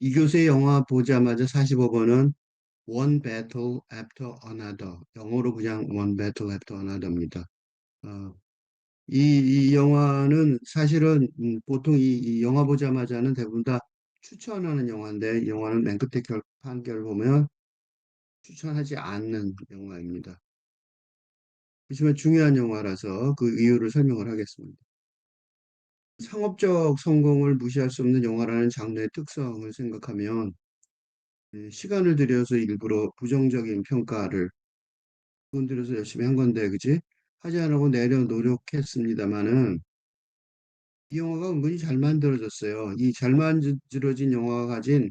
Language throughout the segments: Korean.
이교세 영화 보자마자 45번은 One Battle After Another. 영어로 그냥 One Battle After Another입니다. 어, 이, 이 영화는 사실은 음, 보통 이, 이 영화 보자마자는 대부분 다 추천하는 영화인데 이 영화는 맨 끝에 결, 판결 보면 추천하지 않는 영화입니다. 하지만 중요한 영화라서 그 이유를 설명을 하겠습니다. 상업적 성공을 무시할 수 없는 영화라는 장르의 특성을 생각하면 예, 시간을 들여서 일부러 부정적인 평가를 돈 들여서 열심히 한 건데 그지? 하지 않으고 내려 노력했습니다마는 이 영화가 은근히 잘 만들어졌어요. 이 잘 만들어진 영화가 가진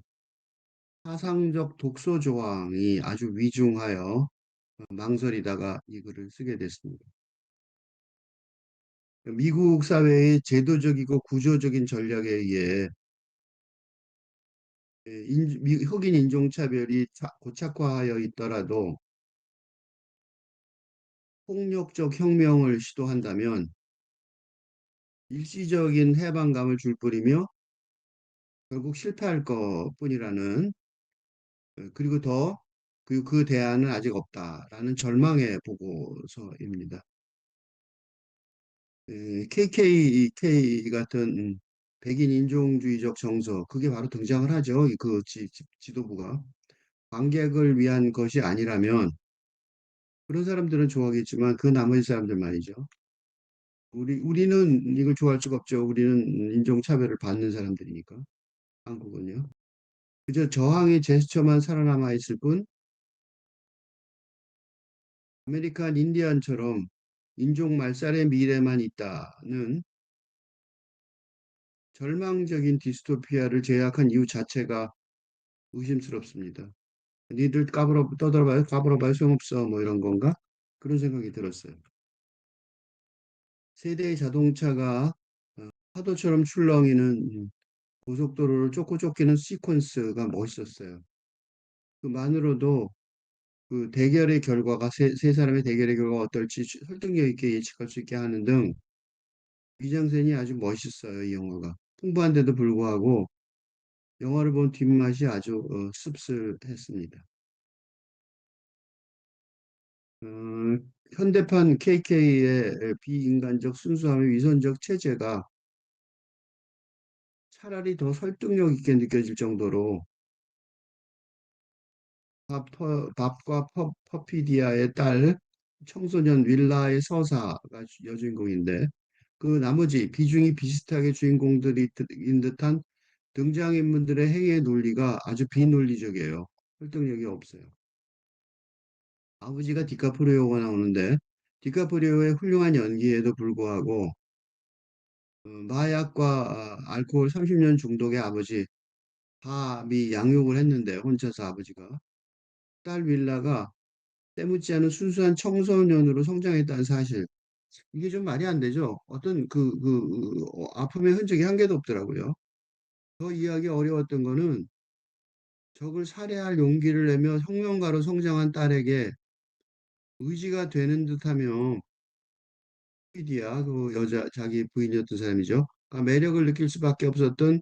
사상적 독소 조항이 아주 위중하여 어, 망설이다가 이 글을 쓰게 됐습니다. 미국 사회의 제도적이고 구조적인 전략에 의해 예, 흑인 인종차별이 차- 고착화하여 있더라도 폭력적 혁명을 시도한다면 일시적인 해방감을 줄 뿐이며 결국 실패할 것 뿐이라는 어, 그리고 더 그리고 그 대안은 아직 없다라는 절망의 보고서입니다. 에, KKK 같은 음, 백인 인종주의적 정서 그게 바로 등장을 하죠. 이- 그 지, 지- 지 도부가 관객을 위한 것이 아니라면 그런 사람들은 좋아하겠지만 그 나머지 사람들 말이죠. 우리 우리는 이걸 좋아할 수가 없죠. 우리는 인종 차별을 받는 사람들이니까 한국은요. 그저 저항의 제스처만 살아남아 있을 뿐 아메리칸 인디언처럼 인종 말살의 미래만 있다는 절망적인 디스토피아를 제약한 이유 자체가 의심스럽습니다. 니들 까불어 떠들어봐요, 까불어봐요, 소용없어, 뭐 이런 건가? 그런 생각이 들었어요. 세대의 자동차가 어, 파도처럼 출렁이는 고속도로를 쫓고 쫓기는 시퀀스가 멋있었어요. 그만으로도 그 대결의 결과가 세, 세 사람의 대결의 결과가 어떨지 설득력 있게 예측할 수 있게 하는 등 미장센이 아주 멋있어요, 이 영화가. 풍부한데도 불구하고 영화를 본 뒷맛이 아주 어, 씁쓸했습니다. 어, 현대판 KK의 비인간적 순수함의 위선적 체제가 차라리 더 설득력 있게 느껴질 정도로 밥, 터, 밥과 퍼, 퍼피디아의 딸 청소년 윌라의 서사가 여주인공인데 그 나머지 비중이 비슷하게 주인공들인 듯한 등장인물들의 행위의 논리가 아주 비논리적이에요. 설득력이 없어요. 아버지가 디카프리오가 나오는데 디카프리오의 훌륭한 연기에도 불구하고 어, 마약과 아, 알코올 30년 중독의 아버지 밤이 양육을 했는데 혼자서 아버지가 딸 윌라가 때묻지 않은 순수한 청소년으로 성장했다는 사실 이게 좀 말이 안 되죠. 어떤 그, 그 어, 아픔의 흔적이 한 개도 없더라고요. 더 이해하기 어려웠던 거는 적을 살해할 용기를 내며 혁명가로 성장한 딸에게 의지가 되는 듯하며 피디야 그 여자 자기 부인이었던 사람이죠. 그러니까 매력을 느낄 수밖에 없었던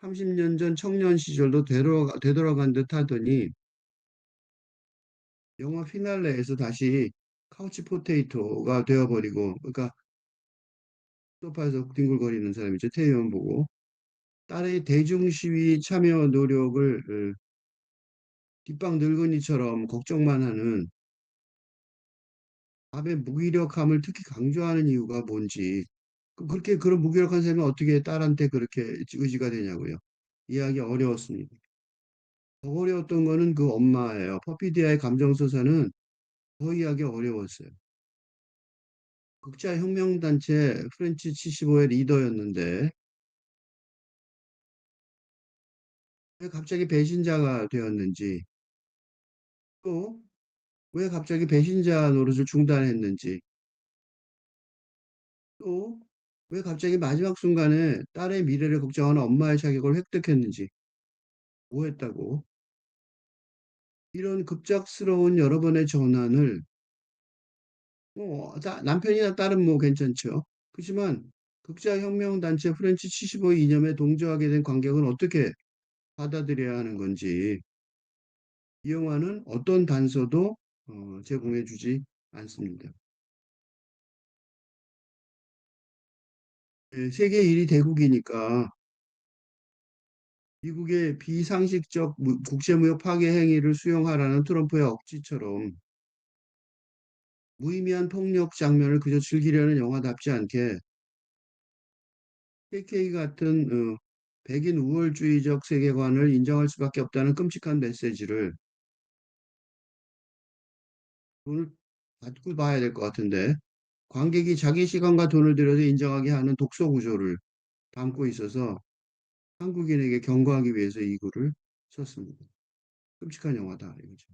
30년 전 청년 시절도 되돌아간 듯 하더니 영화 피날레에서 다시 카우치 포테이토가 되어버리고 그러니까 소파에서 뒹굴거리는 사람이죠. 태의원 보고 딸의 대중 시위 참여 노력을 어, 뒷방 늙은이처럼 걱정만 하는 밥의 무기력함을 특히 강조하는 이유가 뭔지 그- 그렇게 그런 무기력한 사람이 어떻게 딸한테 그렇게 의지가 되냐고요. 이해하기 어려웠습니다. 더 어려웠던 거는 그 엄마예요. 퍼피디아의 감정서사는 더 이해하기 어려웠어요. 극자 혁명단체 프렌치 75의 리더였는데 왜 갑자기 배신자가 되었는지 또 왜 갑자기 배신자 노릇을 중단했는지 또 왜 갑자기 마지막 순간에 딸의 미래를 걱정하는 엄마의 자격을 획득했는지 뭐 했다고 이런 급작스러운 여러 번의 전환을 뭐 다- 남편이나 딸은 뭐 괜찮죠. 그렇지만 극자혁명단체 프렌치 75 이념에 동조하게 된 관객은 어떻게 받아들여야 하는 건지 이 영화는 어떤 단서도 어, 제공해 주지 않습니다. 예, 세계 1위 대국이니까 미국의 비상식적 무- 국제무역 파괴 행위를 수용하라는 트럼프의 억지처럼 무의미한 폭력 장면을 그저 즐기려는 영화답지 않게 KK 같은 어, 백인 우월주의적 세계관을 인정할 수밖에 없다는 끔찍한 메시지를 돈을 받고 봐야 될 것 같은데 관객이 자기 시간과 돈을 들여서 인정하게 하는 독소 구조를 담고 있어서 한국인에게 경고하기 위해서 이 글을 썼습니다. 끔찍한 영화다 이거죠.